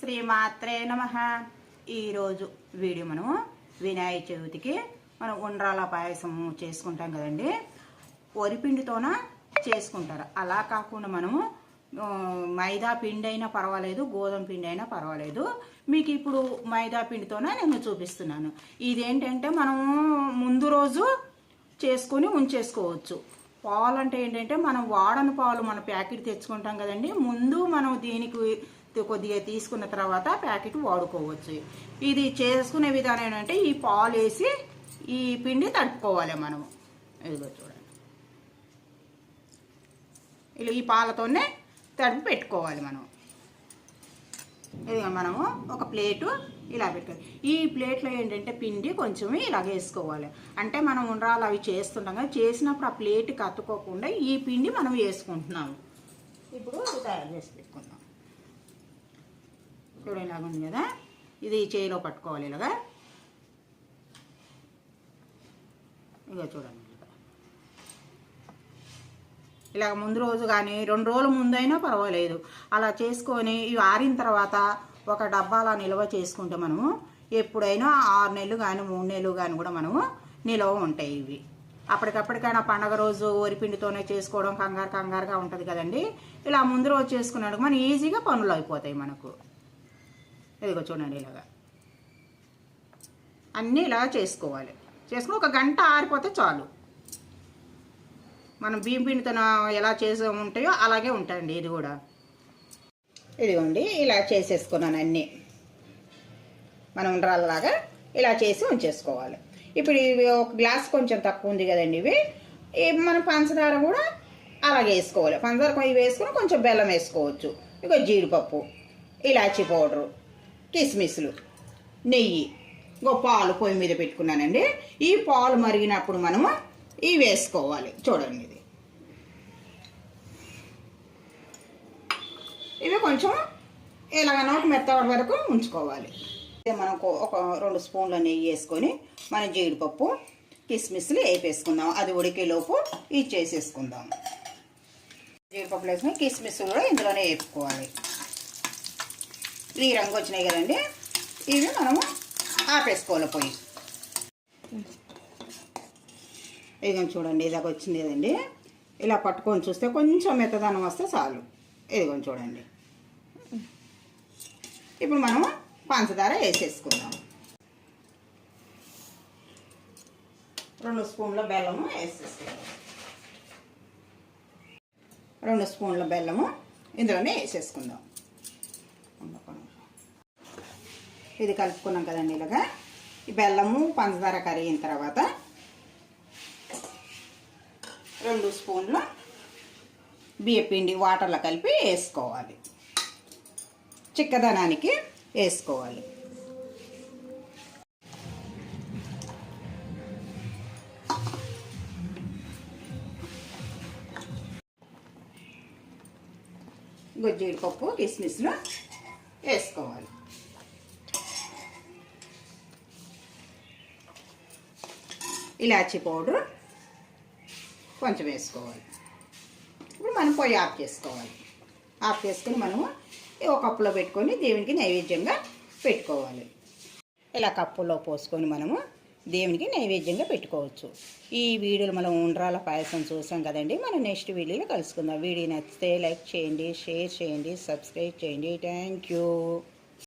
శ్రీమాత్రే నమ. ఈరోజు వీడియో మనము వినాయక చవితికి మనం ఉండ్రాల పాయసం చేసుకుంటాం కదండి. వరిపిండితోన చేసుకుంటారు. అలా కాకుండా మనము మైదా పిండి అయినా పర్వాలేదు గోధుమ పిండి అయినా పర్వాలేదు. మీకు ఇప్పుడు మైదా పిండితోనే నేను చూపిస్తున్నాను. ఇదేంటంటే మనము ముందు రోజు చేసుకొని ఉంచేసుకోవచ్చు. పాలు అంటే ఏంటంటే మనం వాడని పాలు మన ప్యాకెట్ తెచ్చుకుంటాం కదండి. ముందు మనం దీనికి కొద్దిగా తీసుకున్న తర్వాత ప్యాకెట్ వాడుకోవచ్చు. ఇది చేసుకునే విధానం ఏంటంటే ఈ పాలు వేసి ఈ పిండి తడుపుకోవాలి మనము. ఇదిగో చూడండి. ఇలా ఈ పాలతోనే తడిపి పెట్టుకోవాలి మనం. ఇదిగో మనము ఒక ప్లేటు ఇలా పెట్టుకోవాలి. ఈ ప్లేట్లో ఏంటంటే పిండి కొంచెం ఇలా వేసుకోవాలి. అంటే మనం ఉండ్రాలు అవి చేస్తుంటాం కదా చేసినప్పుడు ఆ ప్లేట్కి కత్తుకోకుండా ఈ పిండి మనం వేసుకుంటున్నాము. ఇప్పుడు తయారు చేసి పెట్టుకుందాం. చూడండి ఇలాగ ఉంది కదా? ఇది చేయిలో పట్టుకోవాలి ఇలాగా. ఇక చూడండి ఇలాగ. ముందు రోజు కానీ రెండు రోజుల ముందైనా పర్వాలేదు. అలా చేసుకొని ఇవి ఆరిన తర్వాత ఒక డబ్బాలా నిల్వ చేసుకుంటే మనము ఎప్పుడైనా ఆరు నెలలు కానీ మూడు నెలలు కానీ కూడా మనము నిల్వ ఉంటాయి ఇవి. అప్పటికప్పటికైనా పండగ రోజు వరిపిండితోనే చేసుకోవడం కంగారు కంగారుగా ఉంటుంది కదండి. ఇలా ముందు రోజు చేసుకున్నాడు మనం ఈజీగా పనులు అయిపోతాయి మనకు. ఇదిగో చూడండి ఇలాగా. అన్నీ ఇలా చేసుకోవాలి. చేసుకుని ఒక గంట ఆరిపోతే చాలు. మనం బియ్యం పిండితో ఎలా చేసే ఉంటాయో అలాగే ఉంటాయండి ఇది కూడా. ఇదిగోండి ఇలా చేసేసుకున్నాను అన్నీ. మనం ఉండ్రాలలాగా ఇలా చేసి ఉంచేసుకోవాలి. ఇప్పుడు ఇవి ఒక గ్లాస్ కొంచెం తక్కువ ఉంది కదండి ఇవి. మనం పంచదార కూడా అలాగే వేసుకోవాలి. పంచదార ఇవి వేసుకుని కొంచెం బెల్లం వేసుకోవచ్చు. ఇక జీడిపప్పు ఇలాచీ పౌడరు కిస్మిస్లు. నెయ్యి. ఇంకో పాలు పొయ్యి మీద పెట్టుకున్నానండి. ఈ పాలు మరిగినప్పుడు మనము ఇవి వేసుకోవాలి. చూడండి ఇది. ఇవి కొంచెం ఇలాగ ఒక మెత్తవాడి వరకు ఉంచుకోవాలి. ఇదే మనం ఒక- రెండు స్పూన్ల నెయ్యి వేసుకొని మన జీడిపప్పు కిస్మిస్లు వేపేసుకుందాం. అది ఉడికేలోపు ఇది చేసేసుకుందాం జీడిపప్పులు వేసుకుని కిస్మిస్ కూడా ఇందులోనే వేపుకోవాలి. ఈ రంగు వచ్చినాయి కదండి. ఇవి మనము ఆపేసుకోవాలి పోయి ఇదిగో చూడండి ఇలాగ వచ్చింది కదండి. ఇలా పట్టుకొని చూస్తే కొంచెం మెత్తదనం వస్తే చాలు. ఇదిగో చూడండి. ఇప్పుడు మనము పంచదార వేసేసుకుందాం. రెండు స్పూన్ల బెల్లము వేసేసుకుందాం. రెండు స్పూన్ల బెల్లము ఇందులోనే వేసేసుకుందాం. ఇది కలుపుకున్నాం కదండి ఇలాగా. ఈ బెల్లము పంచదార కరిగిన తర్వాత రెండు స్పూన్ల బియ్యపిండి వాటర్లో కలిపి వేసుకోవాలి. చిక్కదనానికి వేసుకోవాలి. జీడిపప్పు కిస్మిస్లు వేసుకోవాలి. ఇలాచీ పౌడర్ కొంచెం వేసుకోవాలి. ఇప్పుడు మనం పొయ్యి ఆఫ్ చేసుకోవాలి. ఆఫ్ చేసుకుని మనము ఒక కప్పులో పెట్టుకొని దేవునికి నైవేద్యంగా పెట్టుకోవాలి. ఇలా కప్పులో పోసుకొని మనము దేవునికి నైవేద్యంగా పెట్టుకోవచ్చు. ఈ వీడియోలో మనం ఉండ్రాల పాయసం చూసాం కదండి. మనం నెక్స్ట్ వీడియోలో కలుసుకుందాం. వీడియో నచ్చితే లైక్ చేయండి షేర్ చేయండి సబ్స్క్రైబ్ చేయండి. Thank you.